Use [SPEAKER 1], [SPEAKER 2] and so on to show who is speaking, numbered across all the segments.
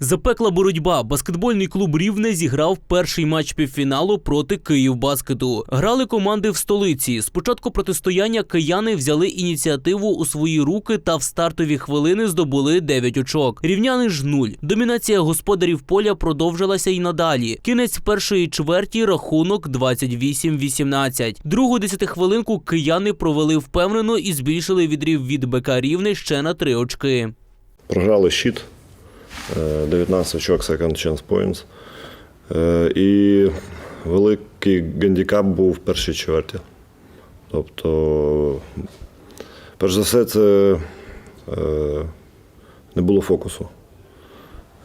[SPEAKER 1] Запекла боротьба. Баскетбольний клуб Рівне зіграв перший матч півфіналу проти Київбаскету. Грали команди в столиці. Спочатку протистояння кияни взяли ініціативу у свої руки та в стартові хвилини здобули 9 очок. Рівняни ж нуль. Домінація господарів поля продовжилася й надалі. Кінець першої чверті рахунок 28-18. Другу десятихвилинку кияни провели впевнено і збільшили відрив від БК Рівне ще на 3 очки.
[SPEAKER 2] Програли щит, 19 очок second chance points. Е, І великий гандікап був в першій чверті. Тобто, перш за все, це е, не було фокусу,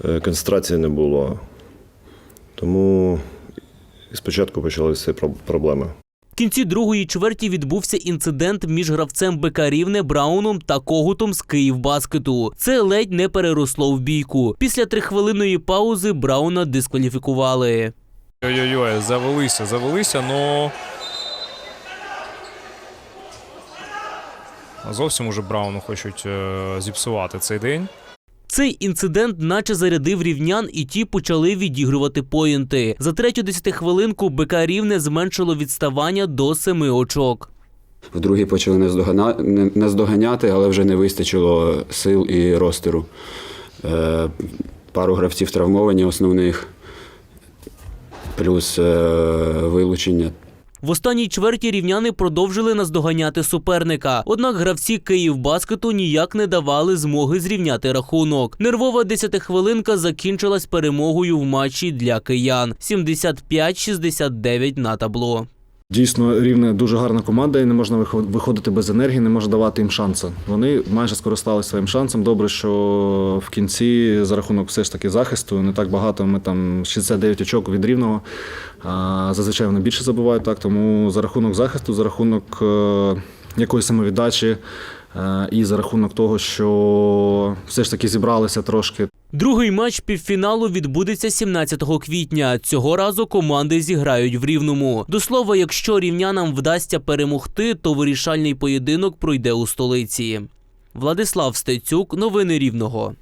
[SPEAKER 2] Е, концентрації не було. Тому спочатку почалися проблеми.
[SPEAKER 1] В кінці другої чверті відбувся інцидент між гравцем БК Рівне Брауном та Когутом з Київбаскету. Це ледь не переросло в бійку. Після трихвилинної паузи Брауна дискваліфікували.
[SPEAKER 3] Ой-ой-ой, завелися, завелися, но. Зовсім уже Брауну хочуть е, зіпсувати цей день.
[SPEAKER 1] Цей інцидент наче зарядив рівнян, і ті почали відігрувати поінти. За третю десятихвилинку БК Рівне зменшило відставання до семи очок.
[SPEAKER 4] В другій почали наздоганяти, але вже не вистачило сил і ростеру. Е, пару гравців травмовані основних, плюс е, вилучення.
[SPEAKER 1] В останній чверті рівняни продовжили наздоганяти суперника. Однак гравці Київбаскету ніяк не давали змоги зрівняти рахунок. Нервова десятихвилинка закінчилась перемогою в матчі для киян 75-69 на табло.
[SPEAKER 5] Дійсно, рівне дуже гарна команда, і не можна виходити без енергії, не можна давати їм шанси. Вони майже скористалися своїм шансом. Добре, що в кінці за рахунок все ж таки захисту не так багато. Ми там 69 очок від рівного. Зазвичай вони більше забувають так. Тому за рахунок захисту, за рахунок е, якоїсь самовіддачі е, і за рахунок того, що все ж таки зібралися трошки.
[SPEAKER 1] Другий матч півфіналу відбудеться 17 квітня. Цього разу команди зіграють в рівному. До слова, якщо рівнянам вдасться перемогти, то вирішальний поєдинок пройде у столиці. Владислав Стецюк, новини Рівного.